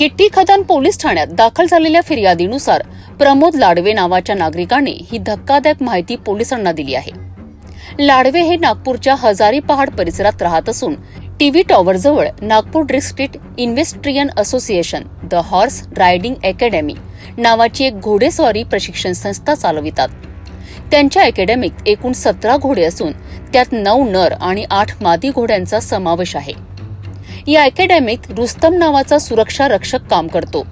गिट्टी खदान पोलीस ठाण्यात दाखल झालेल्या फिर्यादीनुसार प्रमोद लाडवे नावाच्या नागरिकाने ही धक्कादायक माहिती पोलिसांना दिली आहे. लाडवे हे नागपूरच्या हजारी पहाड परिसरात राहत असून टीव्ही टॉवर जवळ Nagpur district equestrian association the horse riding academy नावाची एक घोडेस्वारी प्रशिक्षण संस्था चालवितात. त्यांच्या अकॅडमीत एकूण सतरा घोडे असून त्यात नऊ नर आणि आठ मादी घोड्यांचा समावेश आहे. या अकॅडमीत रुस्तम नावाचा सुरक्षा रक्षक काम करतो.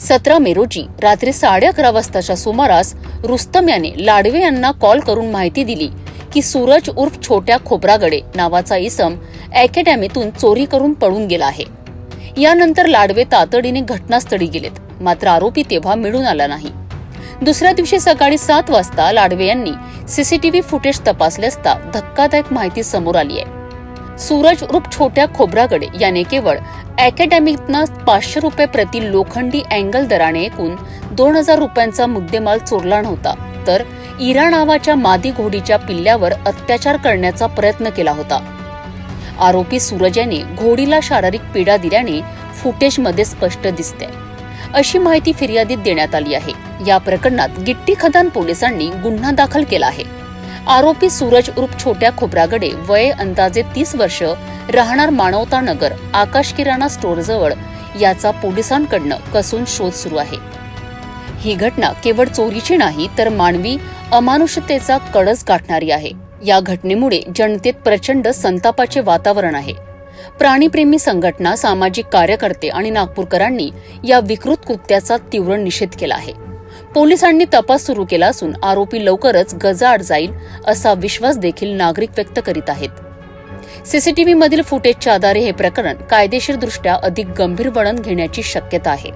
सतरा मे रोजी रात्री साडे अकरा वाजताच्या सुमारास रुस्तम याने लाडवे यांना कॉल करून माहिती दिली की सूरज उर्फ छोट्या खोबरागडे नावाचा इसम अकॅडमीतून चोरी करून पळून गेला आहे. यानंतर लाडवे तातडीने घटनास्थळी गेलेत. मात्र आरोपी तेव्हा मिळून आला नाही. दुसऱ्या दिवशी सकाळी सात वाजता लाडवे यांनी सीसीटीव्ही फुटेज तपासले असता धक्कादायक माहिती समोर आली आहे. सूरज रूप छोट्या खोबरागडे याने केवळ अकॅडमीतनं पाचशे रुपये प्रति लोखंडी अँगल दराने एकूण दोन हजार रुपयांचा मुद्देमाल चोरला नव्हता तर इरा नावाच्या मादी घोडीच्या पिल्ल्यावर अत्याचार करण्याचा प्रयत्न केला होता. आरोपी सूरज याने घोडीला शारीरिक पीडा दिल्याने फुटेजमध्ये स्पष्ट दिसते अशी माहिती फिर्यादीत देण्यात आली आहे. या प्रकरणात गिट्टी खदान पोलिसांनी गुन्हा दाखल केला आहे. आरोपी सूरज उर्फ छोट्या खोबरागडे वय अंदाजे तीस वर्ष राहणार मानवता नगर आकाश किराणा स्टोअरजवळ याचा पोलिसांकडनं कसून शोध सुरू आहे. ही घटना केवळ चोरीची नाही तर मानवी अमानुषतेचा कडस गाठणारी आहे. या घटनेमुळे जनतेत प्रचंड संतापाचे वातावरण आहे. प्राणीप्रेमी संघटना सामाजिक कार्यकर्ते आणि नागपूरकरांनी या विकृत कृत्याचा तीव्र निषेध केला आहे. पोलिसांनी तपास सुरू केला असून आरोपी लवकरच गजाआड जाईल असा विश्वास देखील नागरिक व्यक्त करीत आहेत. सीसीटीव्ही मधील फुटेजच्या आधारे हे प्रकरण कायदेशीरदृष्ट्या अधिक गंभीर वळण घेण्याची शक्यता आहे.